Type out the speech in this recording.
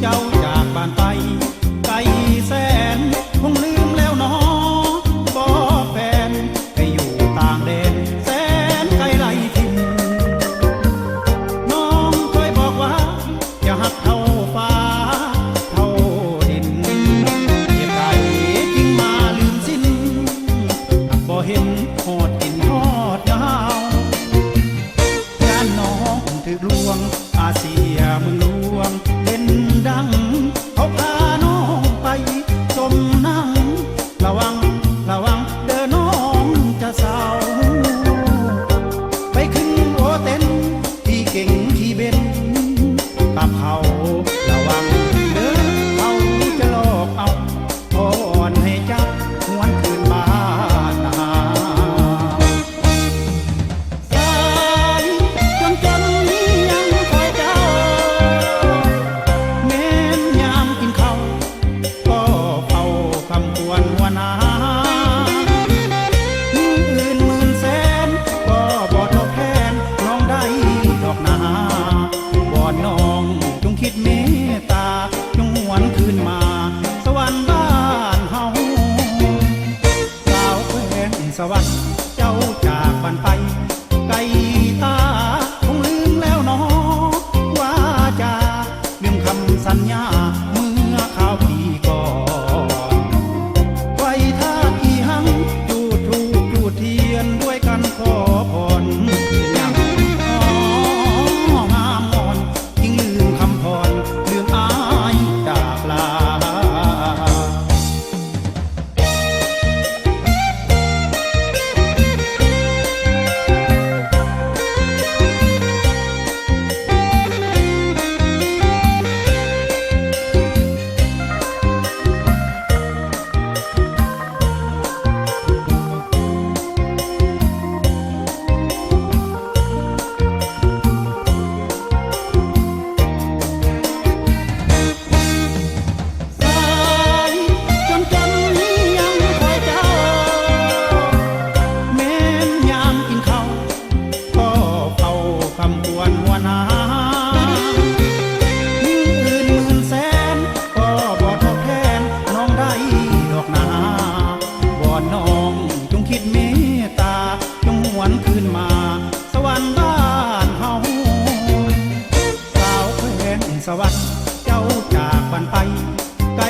เจ้าจากบ้านไปไกลแสนคงลืมแล้วเนาะบอกแฟนไปอยู่ต่างแดนแสนไกลไล่ถิ่นน้องเคยบอกว่าอย่าหักเท่าฟ้าเท่าดินเหตุใดจึงมาลืมสิ้นบ่เห็นหอดกินหอดยาวย่น้องถึกลวง สา สวรรค์เจ้าจากบันไปไกล